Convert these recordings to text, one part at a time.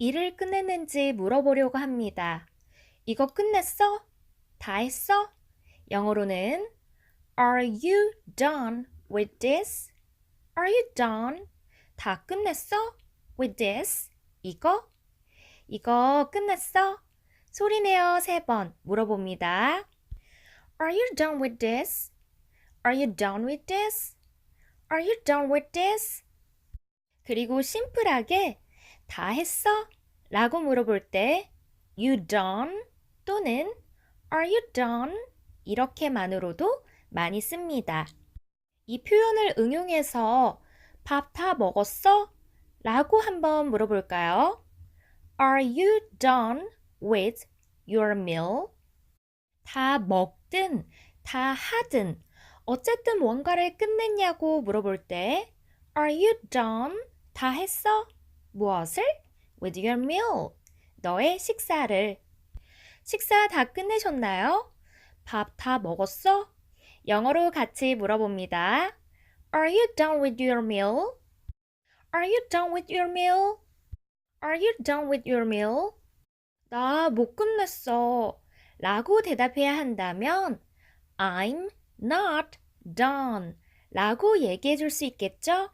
일을 끝냈는지 물어보려고 합니다. 이거 끝냈어? 다 했어? 영어로는 Are you done with this? Are you done? 다 끝냈어? With this? 이거? 이거 끝냈어? 소리내어 세 번 물어봅니다. Are you done with this? Are you done with this? Are you done with this? 그리고 심플하게 다 했어? 라고 물어볼 때 You done? 또는 Are you done? 이렇게만으로도 많이 씁니다. 이 표현을 응용해서 밥 다 먹었어? 라고 한번 물어볼까요? Are you done with your meal? 다 먹든 다 하든 어쨌든 뭔가를 끝냈냐고 물어볼 때 Are you done? 다 했어? 무엇을? With your meal. 너의 식사를. 식사 다 끝내셨나요? 밥 다 먹었어? 영어로 같이 물어봅니다. Are you done with your meal? Are you done with your meal? Are you done with your meal? 나 못 끝냈어. 라고 대답해야 한다면 I'm not done 라고 얘기해 줄 수 있겠죠?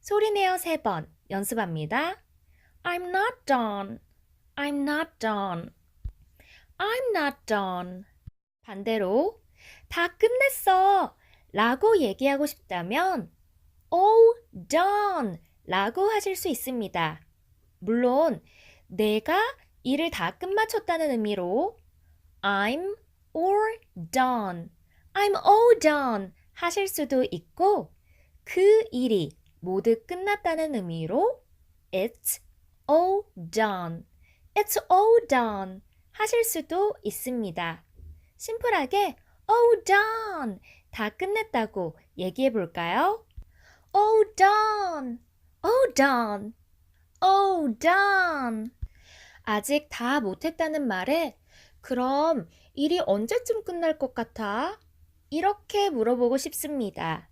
소리내어 세번 연습합니다. I'm not done. I'm not done. I'm not done. 반대로 다 끝냈어 라고 얘기하고 싶다면 all done 라고 하실 수 있습니다. 물론 내가 일을 다 끝마쳤다는 의미로 I'm all done, I'm all done 하실 수도 있고 그 일이 모두 끝났다는 의미로 It's all done, It's all done 하실 수도 있습니다. 심플하게 all done 다 끝냈다고 얘기해 볼까요? all done, all done, all done 아직 다 못했다는 말에 그럼 일이 언제쯤 끝날 것 같아? 이렇게 물어보고 싶습니다.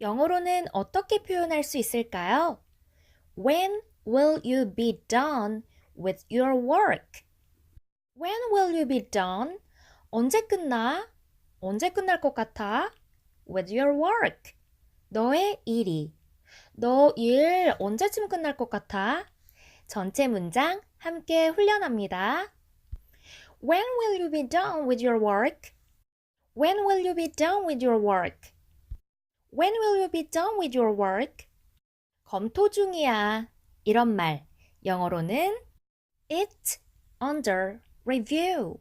영어로는 어떻게 표현할 수 있을까요? When will you be done with your work? When will you be done? 언제 끝나? 언제 끝날 것 같아? With your work. 너의 일이. 너 일 언제쯤 끝날 것 같아? 전체 문장 함께 훈련합니다. When will you be done with your work? When will you be done with your work? When will you be done with your work? 검토 중이야. 이런 말. 영어로는 It's under review.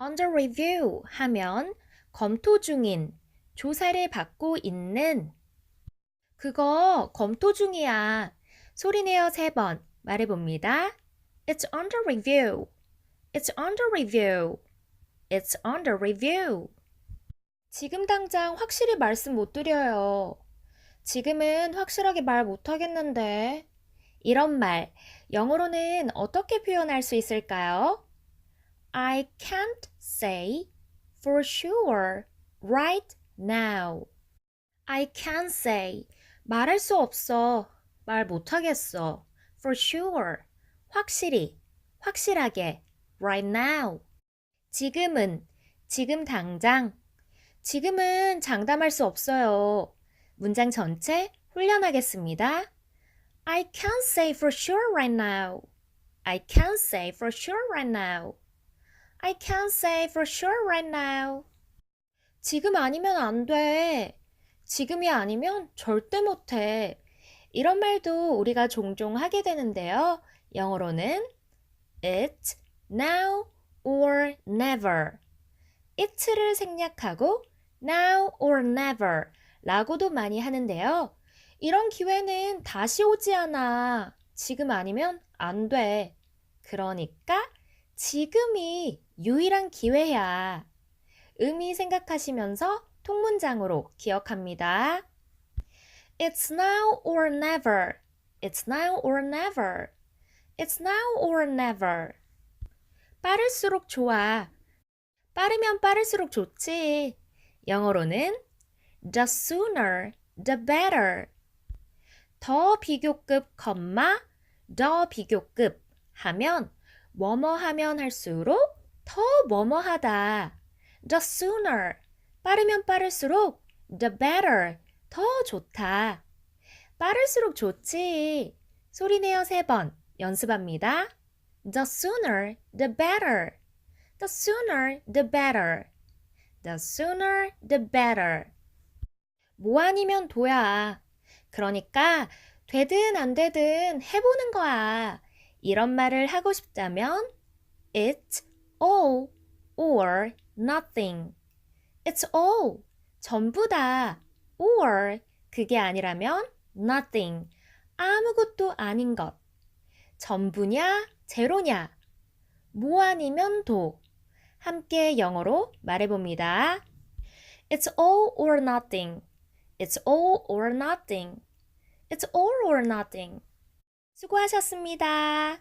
under review 하면 검토 중인, 조사를 받고 있는. 그거 검토 중이야. 소리내어 세 번 말해봅니다. It's under review. It's under review. It's under review. 지금 당장 확실히 말씀 못 드려요. 지금은 확실하게 말 못 하겠는데. 이런 말, 영어로는 어떻게 표현할 수 있을까요? I can't say for sure right now. I can't say. 말할 수 없어. 말 못하겠어. For sure. 확실히. 확실하게. Right now. 지금은. 지금 당장. 지금은 장담할 수 없어요. 문장 전체 훈련하겠습니다. I can't say for sure right now. I can't say for sure right now. I can't say for sure right now. 지금 아니면 안 돼. 지금이 아니면 절대 못 해. 이런 말도 우리가 종종 하게 되는데요. 영어로는 It's now or never. it를 생략하고 now or never 라고도 많이 하는데요. 이런 기회는 다시 오지 않아. 지금 아니면 안 돼. 그러니까 지금이 유일한 기회야. 의미 생각하시면서 통문장으로 기억합니다. It's now or never. It's now or never. It's now or never. 빠를수록 좋아. 빠르면 빠를수록 좋지. 영어로는 the sooner, the better. 더 비교급, 컴마, 더 비교급 하면 뭐뭐 하면 할수록 더 뭐뭐 하다. The sooner. 빠르면 빠를수록 the better. 더 좋다. 빠를수록 좋지. 소리 내어 세 번 연습합니다. The sooner, the better. The sooner, the better. The sooner, the better. 뭐 아니면 도야. 그러니까 되든 안 되든 해보는 거야. 이런 말을 하고 싶다면 It's all or nothing. It's all. 전부다. or 그게 아니라면 nothing. 아무것도 아닌 것. 전부냐, 제로냐. 뭐 아니면 도. 함께 영어로 말해봅니다. It's all or nothing. It's all or nothing. It's all or nothing. 수고하셨습니다.